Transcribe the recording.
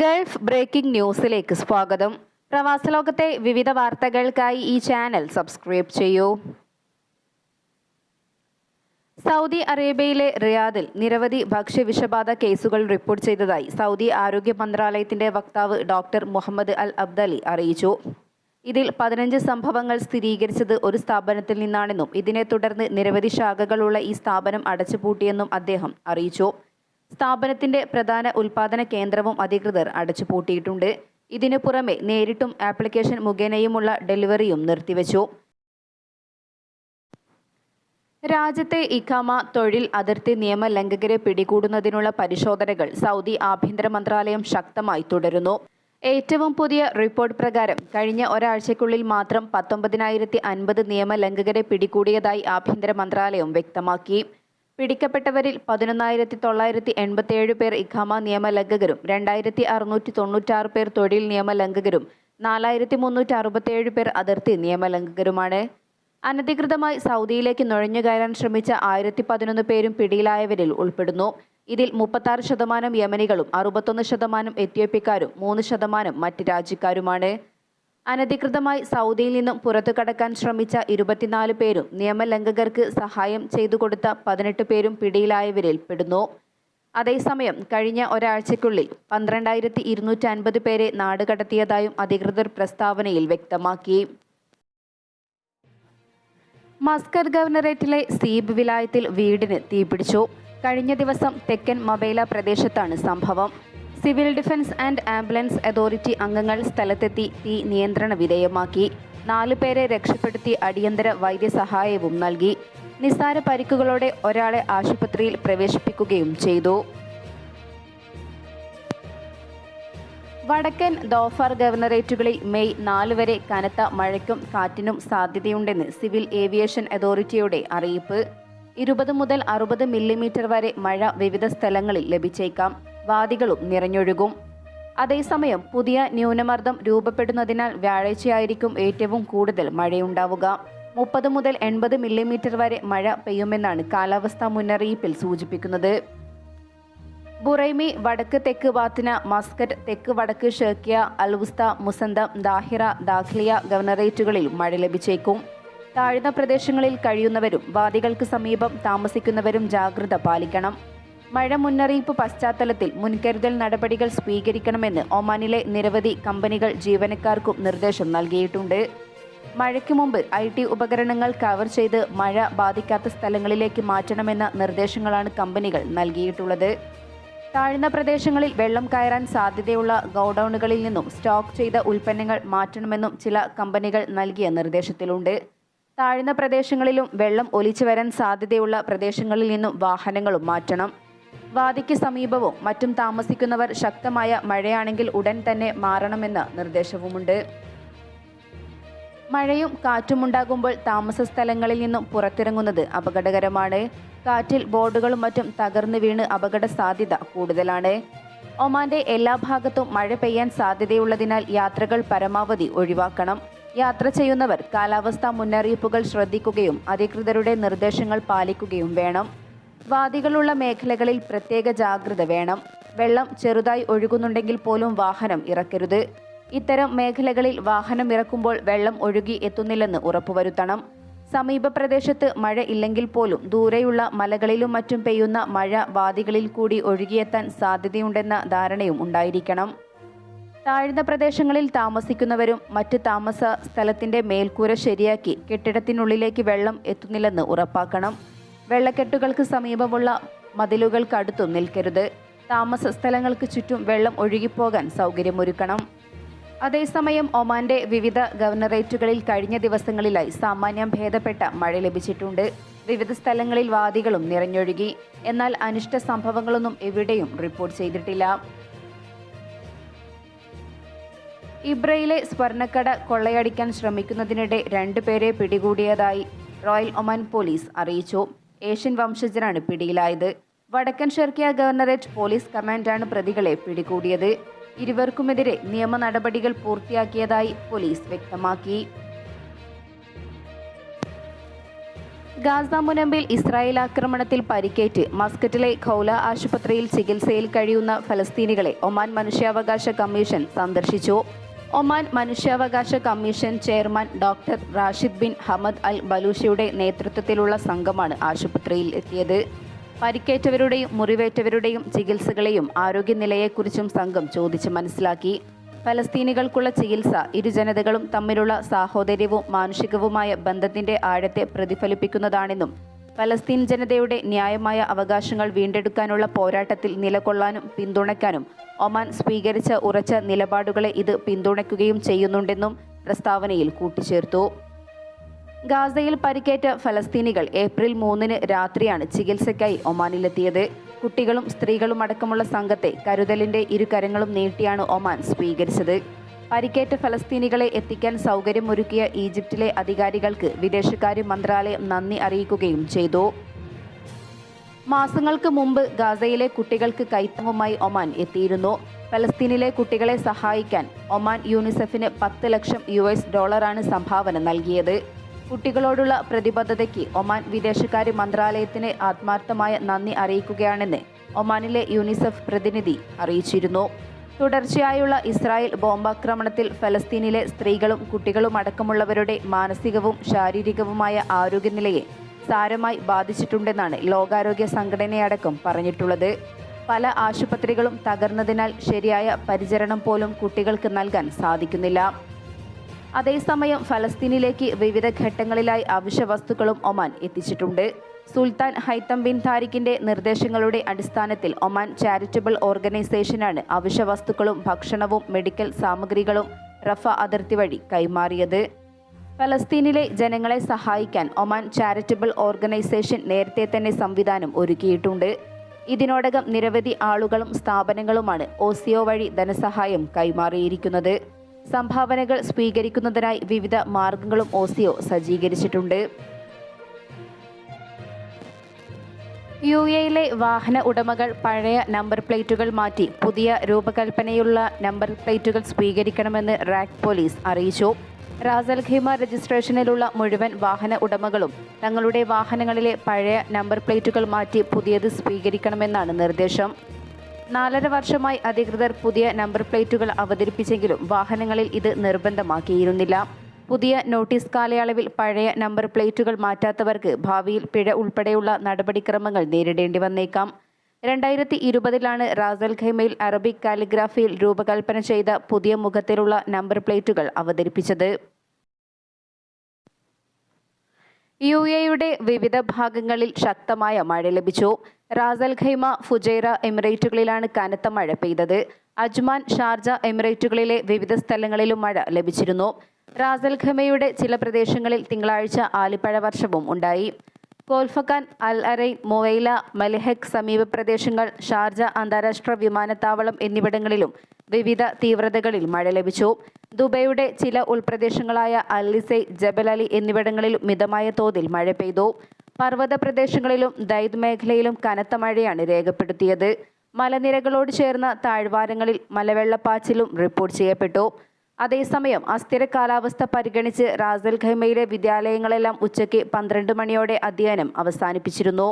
Gulf breaking ന്യൂസിലേക്ക് സ്വാഗതം. പ്രവാസലോകത്തെ വിവിധ വാർത്തകൾക്കായി ഈ ചാനൽ സബ്സ്ക്രൈബ് ചെയ്യൂ. സൗദി അറേബ്യയിലെ റിയാദിൽ നിരവധി ഭക്ഷ്യവിഷബാധ കേസുകൾ റിപ്പോർട്ട് ചെയ്തതായി സൗദി ആരോഗ്യ മന്ത്രാലയത്തിന്റെ വക്താവ് ഡോക്ടർ മുഹമ്മദ് അൽ അബ്ദലി അറിയിച്ചു. ഇതിൽ പതിനഞ്ച് സംഭവങ്ങൾ സ്ഥിരീകരിച്ചത് ഒരു സ്ഥാപനത്തിൽ നിന്നാണെന്നും ഇതിനെ തുടർന്ന് നിരവധി ശാഖകളുള്ള ഈ സ്ഥാപനം അടച്ചുപൂട്ടിയെന്നും അദ്ദേഹം അറിയിച്ചു. സ്ഥാപനത്തിന്റെ പ്രധാന ഉൽപാദന കേന്ദ്രവും അധികൃതർ അടച്ചുപൂട്ടിയിട്ടുണ്ട്. ഇതിനു പുറമെ നേരിട്ടും ആപ്ലിക്കേഷൻ മുഖേനയുമുള്ള ഡെലിവറിയും നിർത്തിവച്ചു. രാജ്യത്തെ ഇഖാമ തൊഴിൽ അതിർത്തി നിയമ ലംഘകരെ പിടികൂടുന്നതിനുള്ള പരിശോധനകൾ സൗദി ആഭ്യന്തര മന്ത്രാലയം ശക്തമായി തുടരുന്നു. ഏറ്റവും പുതിയ റിപ്പോർട്ട് പ്രകാരം കഴിഞ്ഞ ഒരാഴ്ചയ്ക്കുള്ളിൽ മാത്രം പത്തൊമ്പതിനായിരത്തി അൻപത് നിയമലംഘകരെ പിടികൂടിയതായി ആഭ്യന്തര മന്ത്രാലയം വ്യക്തമാക്കി. പിടിക്കപ്പെട്ടവരിൽ പതിനൊന്നായിരത്തി തൊള്ളായിരത്തി എൺപത്തിയേഴ് പേർ ഇഖാമ നിയമലംഘകരും രണ്ടായിരത്തി അറുന്നൂറ്റി തൊണ്ണൂറ്റാറ് പേർ തൊഴിൽ നിയമലംഘകരും നാലായിരത്തി മുന്നൂറ്റി അറുപത്തിയേഴ് പേർ അതിർത്തി നിയമലംഘകരുമാണ്. അനധികൃതമായി സൗദിയിലേക്ക് നുഴഞ്ഞുകയറാൻ ശ്രമിച്ച ആയിരത്തി പതിനൊന്ന് പേരും പിടിയിലായവരിൽ ഉൾപ്പെടുന്നു. ഇതിൽ മുപ്പത്താറ് ശതമാനം യമനികളും അറുപത്തൊന്ന് ശതമാനം എത്യോപ്യക്കാരും മൂന്ന് ശതമാനം മറ്റ് രാജ്യക്കാരുമാണ്. അനധികൃതമായി സൗദിയിൽ നിന്നും പുറത്തു കടക്കാൻ ശ്രമിച്ച ഇരുപത്തിനാല് പേരും നിയമലംഘകർക്ക് സഹായം ചെയ്തു കൊടുത്ത പതിനെട്ട് പേരും പിടിയിലായവരിൽ പെടുന്നു. അതേസമയം കഴിഞ്ഞ ഒരാഴ്ചയ്ക്കുള്ളിൽ പന്ത്രണ്ടായിരത്തി ഇരുന്നൂറ്റി അൻപത് പേരെ നാടുകടത്തിയതായും അധികൃതർ പ്രസ്താവനയിൽ വ്യക്തമാക്കി. മസ്കർ ഗവർണറേറ്റിലെ സീബ് വിലായത്തിൽ വീടിന് തീപിടിച്ചു. കഴിഞ്ഞ ദിവസം തെക്കൻ മബേല പ്രദേശത്താണ് സംഭവം. Civil defence and ambulance authority അംഗങ്ങൾ സ്ഥലത്തെത്തി തീ നിയന്ത്രണ വിധേയമാക്കി. നാലുപേരെ രക്ഷപ്പെടുത്തി അടിയന്തര വൈദ്യസഹായവും നൽകി. നിസ്സാര പരിക്കുകളോടെ ഒരാളെ ആശുപത്രിയിൽ പ്രവേശിപ്പിക്കുകയും ചെയ്തു. വടക്കൻ ദോഫാർ ഗവർണറേറ്റുകളിൽ മെയ് നാല് വരെ കനത്ത മഴയ്ക്കും കാറ്റിനും സാധ്യതയുണ്ടെന്ന് സിവിൽ ഏവിയേഷൻ അതോറിറ്റിയുടെ അറിയിപ്പ്. ഇരുപത് മുതൽ അറുപത് മില്ലിമീറ്റർ വരെ മഴ വിവിധ സ്ഥലങ്ങളിൽ ലഭിച്ചേക്കാം. വാദികളും നിറഞ്ഞൊഴുകും. അതേസമയം പുതിയ ന്യൂനമർദ്ദം രൂപപ്പെടുന്നതിനാൽ വ്യാഴാഴ്ചയായിരിക്കും ഏറ്റവും കൂടുതൽ മഴയുണ്ടാവുക. മുപ്പത് മുതൽ എൺപത് മില്ലിമീറ്റർ വരെ മഴ പെയ്യുമെന്നാണ് കാലാവസ്ഥാ മുന്നറിയിപ്പിൽ സൂചിപ്പിക്കുന്നത്. ബുറൈമി വടക്ക് തെക്ക് വാത്തിന മസ്കറ്റ് തെക്ക് വടക്ക് ഷേക്കിയ അൽവുസ്ത മുസന്തം ദാഹിറ ദാഖ്ലിയ ഗവർണറേറ്റുകളിൽ മഴ ലഭിച്ചേക്കും. താഴ്ന്ന പ്രദേശങ്ങളിൽ കഴിയുന്നവരും വാദികൾക്ക് സമീപം താമസിക്കുന്നവരും ജാഗ്രത പാലിക്കണം. മഴ മുന്നറിയിപ്പ് പശ്ചാത്തലത്തിൽ മുൻകരുതൽ നടപടികൾ സ്വീകരിക്കണമെന്ന് ഒമാനിലെ നിരവധി കമ്പനികൾ ജീവനക്കാർക്കും നിർദ്ദേശം നൽകിയിട്ടുണ്ട്. മഴയ്ക്ക് മുമ്പ് ഐ ടി ഉപകരണങ്ങൾ കവർ ചെയ്ത് മഴ ബാധിക്കാത്ത സ്ഥലങ്ങളിലേക്ക് മാറ്റണമെന്ന നിർദ്ദേശങ്ങളാണ് കമ്പനികൾ നൽകിയിട്ടുള്ളത്. താഴ്ന്ന പ്രദേശങ്ങളിൽ വെള്ളം കയറാൻ സാധ്യതയുള്ള ഗോഡൌണുകളിൽ നിന്നും സ്റ്റോക്ക് ചെയ്ത ഉൽപ്പന്നങ്ങൾ മാറ്റണമെന്നും ചില കമ്പനികൾ നൽകിയ നിർദ്ദേശത്തിലുണ്ട്. താഴ്ന്ന പ്രദേശങ്ങളിലും വെള്ളം ഒലിച്ചു വരാൻ സാധ്യതയുള്ള പ്രദേശങ്ങളിൽ നിന്നും വാഹനങ്ങളും മാറ്റണം. വാദിക്ക് സമീപവും മറ്റും താമസിക്കുന്നവർ ശക്തമായ മഴയാണെങ്കിൽ ഉടൻ തന്നെ മാറണമെന്ന് നിർദ്ദേശവുമുണ്ട്. മഴയും കാറ്റുമുണ്ടാകുമ്പോൾ താമസ സ്ഥലങ്ങളിൽ നിന്നും പുറത്തിറങ്ങുന്നത് അപകടകരമാണ്. കാറ്റിൽ ബോർഡുകളും മറ്റും തകർന്നു വീണ് അപകട സാധ്യത കൂടുതലാണ്. ഒമാന്റെ എല്ലാ ഭാഗത്തും മഴ പെയ്യാൻ സാധ്യതയുള്ളതിനാൽ യാത്രകൾ പരമാവധി ഒഴിവാക്കണം. യാത്ര ചെയ്യുന്നവർ കാലാവസ്ഥാ മുന്നറിയിപ്പുകൾ ശ്രദ്ധിക്കുകയും അധികൃതരുടെ നിർദ്ദേശങ്ങൾ പാലിക്കുകയും വേണം. വാദികളുള്ള മേഖലകളിൽ പ്രത്യേക ജാഗ്രത വേണം. വെള്ളം ചെറുതായി ഒഴുകുന്നുണ്ടെങ്കിൽ പോലും വാഹനം ഇറക്കരുത്. ഇത്തരം മേഖലകളിൽ വാഹനം ഇറക്കുമ്പോൾ വെള്ളം ഒഴുകി എത്തുന്നില്ലെന്ന് ഉറപ്പുവരുത്തണം. സമീപ പ്രദേശത്ത് മഴ ഇല്ലെങ്കിൽ പോലും ദൂരെയുള്ള മലകളിലും മറ്റും പെയ്യുന്ന മഴ വാദികളിൽ കൂടി ഒഴുകിയെത്താൻ സാധ്യതയുണ്ടെന്ന ധാരണയും ഉണ്ടായിരിക്കണം. താഴ്ന്ന പ്രദേശങ്ങളിൽ താമസിക്കുന്നവരും മറ്റ് താമസ സ്ഥലത്തിന്റെ മേൽക്കൂര ശരിയാക്കി കെട്ടിടത്തിനുള്ളിലേക്ക് വെള്ളം എത്തുന്നില്ലെന്ന് ഉറപ്പാക്കണം. വെള്ളക്കെട്ടുകൾക്ക് സമീപമുള്ള മതിലുകൾക്കടുത്തും നിൽക്കരുത്. താമസ സ്ഥലങ്ങൾക്ക് ചുറ്റും വെള്ളം ഒഴുകിപ്പോകാൻ സൗകര്യമൊരുക്കണം. അതേസമയം ഒമാന്റെ വിവിധ ഗവർണറേറ്റുകളിൽ കഴിഞ്ഞ ദിവസങ്ങളിലായി സാമാന്യം ഭേദപ്പെട്ട മഴ ലഭിച്ചിട്ടുണ്ട്. വിവിധ സ്ഥലങ്ങളിൽ വാദികളും നിറഞ്ഞൊഴുകി. എന്നാൽ അനിഷ്ട സംഭവങ്ങളൊന്നും എവിടെയും റിപ്പോർട്ട് ചെയ്തിട്ടില്ല. ഇബ്രയിലെ സ്വർണക്കട കൊള്ളയടിക്കാൻ ശ്രമിക്കുന്നതിനിടെ രണ്ടുപേരെ പിടികൂടിയതായി റോയൽ ഒമാൻ പോലീസ് അറിയിച്ചു. ഏഷ്യൻ വംശജനാണ് പിടിയിലായത്. വടക്കൻ ഷെർക്കിയ ഗവർണറേറ്റ് പോലീസ് കമാൻഡാണ് പ്രതികളെ പിടികൂടിയത്. ഇരുവർക്കുമെതിരെ നിയമ നടപടികൾ പൂർത്തിയാക്കിയതായി പോലീസ് വ്യക്തമാക്കി. ഗാസ മുനമ്പിൽ ഇസ്രായേൽ ആക്രമണത്തിൽ പരിക്കേറ്റ് മസ്കറ്റിലെ ഖൗല ആശുപത്രിയിൽ ചികിത്സയിൽ കഴിയുന്ന ഫലസ്തീനികളെ ഒമാൻ മനുഷ്യാവകാശ കമ്മീഷൻ സന്ദർശിച്ചു. ഒമാൻ മനുഷ്യാവകാശ commission chairman doctor Rashid bin Hamad Al ബലൂഷിയുടെ നേതൃത്വത്തിലുള്ള സംഘമാണ് ആശുപത്രിയിൽ എത്തിയത്. പരിക്കേറ്റവരുടെയും മുറിവേറ്റവരുടെയും ചികിത്സകളെയും ആരോഗ്യനിലയെക്കുറിച്ചും സംഘം ചോദിച്ച് മനസ്സിലാക്കി. ഫലസ്തീനികൾക്കുള്ള ചികിത്സ ഇരു ജനതകളും തമ്മിലുള്ള സാഹോദര്യവും മാനുഷികവുമായ ബന്ധത്തിന്റെ ആഴത്തെ പ്രതിഫലിപ്പിക്കുന്നതാണെന്നും ഫലസ്തീൻ ജനതയുടെ ന്യായമായ അവകാശങ്ങൾ വീണ്ടെടുക്കാനുള്ള പോരാട്ടത്തിൽ നിലകൊള്ളാനും പിന്തുണയ്ക്കാനും ഒമാൻ സ്വീകരിച്ച ഉറച്ച നിലപാടുകളെ ഇത് പിന്തുണയ്ക്കുകയും ചെയ്യുന്നുണ്ടെന്നും പ്രസ്താവനയിൽ കൂട്ടിച്ചേർത്തു. ഗാസയിൽ പരിക്കേറ്റ ഫലസ്തീനികൾ ഏപ്രിൽ മൂന്നിന് രാത്രിയാണ് ചികിത്സയ്ക്കായി ഒമാനിലെത്തിയത്. കുട്ടികളും സ്ത്രീകളും അടക്കമുള്ള സംഘത്തെ കരുതലിന്റെ ഇരുകരങ്ങളും നീട്ടിയാണ് ഒമാൻ സ്വീകരിച്ചത്. പരിക്കേറ്റ ഫലസ്തീനികളെ എത്തിക്കാൻ സൗകര്യമൊരുക്കിയ ഈജിപ്തിലെ അധികാരികൾക്ക് വിദേശകാര്യ മന്ത്രാലയം നന്ദി അറിയിക്കുകയും ചെയ്തു. മാസങ്ങൾക്ക് മുമ്പ് ഗാസയിലെ കുട്ടികൾക്ക് കൈത്തങ്ങുമായി ഒമാൻ എത്തിയിരുന്നു. ഫലസ്തീനിലെ കുട്ടികളെ സഹായിക്കാൻ ഒമാൻ യൂണിസെഫിന് പത്ത് ലക്ഷം യു എസ് ഡോളറാണ് സംഭാവന നൽകിയത്. കുട്ടികളോടുള്ള പ്രതിബദ്ധതയ്ക്ക് ഒമാൻ വിദേശകാര്യ മന്ത്രാലയത്തിന് ആത്മാർത്ഥമായ നന്ദി അറിയിക്കുകയാണെന്ന് ഒമാനിലെ യൂണിസെഫ് പ്രതിനിധി അറിയിച്ചിരുന്നു. തുടർച്ചയായുള്ള ഇസ്രായേൽ ബോംബാക്രമണത്തിൽ ഫലസ്തീനിലെ സ്ത്രീകളും കുട്ടികളും അടക്കമുള്ളവരുടെ മാനസികവും ശാരീരികവുമായ ആരോഗ്യനിലയെ സാരമായി ബാധിച്ചിട്ടുണ്ടെന്നാണ് ലോകാരോഗ്യ സംഘടനയടക്കം പറഞ്ഞിട്ടുള്ളത്. പല ആശുപത്രികളും തകർന്നതിനാൽ ശരിയായ പരിചരണം പോലും കുട്ടികൾക്ക് നൽകാൻ സാധിക്കുന്നില്ല. അതേസമയം ഫലസ്തീനിലേക്ക് വിവിധ ഘട്ടങ്ങളിലായി അവശ്യ വസ്തുക്കളും ഒമാൻ എത്തിച്ചിട്ടുണ്ട്. സുൽത്താൻ ഹൈത്തം ബിൻ താരിഖിന്റെ നിർദ്ദേശങ്ങളുടെ അടിസ്ഥാനത്തിൽ ഒമാൻ ചാരിറ്റബിൾ ഓർഗനൈസേഷനാണ് അവശ്യ വസ്തുക്കളും ഭക്ഷണവും മെഡിക്കൽ സാമഗ്രികളും റഫ അതിർത്തി വഴി കൈമാറിയത്. ഫലസ്തീനിലെ ജനങ്ങളെ സഹായിക്കാൻ ഒമാൻ ചാരിറ്റബിൾ ഓർഗനൈസേഷൻ നേരത്തെ തന്നെ സംവിധാനം ഒരുക്കിയിട്ടുണ്ട്. ഇതിനോടകം നിരവധി ആളുകളും സ്ഥാപനങ്ങളുമാണ് ഓസിയോ വഴി ധനസഹായം കൈമാറിയിരിക്കുന്നത്. സംഭാവനകൾ സ്വീകരിക്കുന്നതിനായി വിവിധ മാർഗങ്ങളും ഒസിയോ സജ്ജീകരിച്ചിട്ടുണ്ട്. യു എയിലെ വാഹന ഉടമകൾ പഴയ നമ്പർ പ്ലേറ്റുകൾ മാറ്റി പുതിയ രൂപകൽപ്പനയുള്ള നമ്പർ പ്ലേറ്റുകൾ സ്വീകരിക്കണമെന്ന് റാക് പോലീസ് അറിയിച്ചു. റാസൽ ഖീമ രജിസ്ട്രേഷനിലുള്ള മുഴുവൻ വാഹന ഉടമകളും തങ്ങളുടെ വാഹനങ്ങളിലെ പഴയ നമ്പർ പ്ലേറ്റുകൾ മാറ്റി പുതിയത് സ്വീകരിക്കണമെന്നാണ് നിർദ്ദേശം. നാലര വർഷമായി അധികൃതർ പുതിയ നമ്പർ പ്ലേറ്റുകൾ അവതരിപ്പിച്ചെങ്കിലും വാഹനങ്ങളിൽ ഇത് നിർബന്ധമാക്കിയിരുന്നില്ല. പുതിയ നോട്ടീസ് കാലയളവിൽ പഴയ നമ്പർ പ്ലേറ്റുകൾ മാറ്റാത്തവർക്ക് ഭാവിയിൽ പിഴ ഉൾപ്പെടെയുള്ള നടപടിക്രമങ്ങൾ നേരിടേണ്ടി വന്നേക്കാം. രണ്ടായിരത്തി ഇരുപതിലാണ് റാസൽ ഖൈമയിൽ അറബിക് കാലിഗ്രാഫിയിൽ രൂപകൽപ്പന ചെയ്ത പുതിയ മുഖത്തിലുള്ള നമ്പർ പ്ലേറ്റുകൾ അവതരിപ്പിച്ചത്. യു എയുടെ വിവിധ ഭാഗങ്ങളിൽ ശക്തമായ മഴ ലഭിച്ചു. റാസൽ ഖൈമ ഫുജൈറ എമിറേറ്റുകളിലാണ് കനത്ത മഴ പെയ്തത്. അജ്മാൻ ഷാർജ എമിറേറ്റുകളിലെ വിവിധ സ്ഥലങ്ങളിലും മഴ ലഭിച്ചിരുന്നു. റാസൽ ഖൈമയുടെ ചില പ്രദേശങ്ങളിൽ തിങ്കളാഴ്ച ആലിപ്പഴ വർഷവും ഉണ്ടായി. കോൽഫക്കാൻ അൽ അറൈ മൊവൈല മലിഹക് സമീപ പ്രദേശങ്ങൾ ഷാർജ അന്താരാഷ്ട്ര വിമാനത്താവളം എന്നിവിടങ്ങളിലും വിവിധ തീവ്രതകളിൽ മഴ ലഭിച്ചു. ദുബൈയുടെ ചില ഉൾപ്രദേശങ്ങളായ അല്ലിസൈ ജബൽ അലി എന്നിവിടങ്ങളിൽ മിതമായ തോതിൽ മഴ പെയ്തു. പർവത പ്രദേശങ്ങളിലും ദൈദ് മേഖലയിലും കനത്ത മഴയാണ് രേഖപ്പെടുത്തിയത്. മലനിരകളോട് ചേർന്ന താഴ്വാരങ്ങളിൽ മലവെള്ളപ്പാച്ചിലും റിപ്പോർട്ട് ചെയ്യപ്പെട്ടു. അതേസമയം അസ്ഥിര കാലാവസ്ഥ പരിഗണിച്ച് റാസൽ ഖൈമയിലെ വിദ്യാലയങ്ങളെല്ലാം ഉച്ചയ്ക്ക് പന്ത്രണ്ട് മണിയോടെ അധ്യയനം അവസാനിപ്പിച്ചിരുന്നു.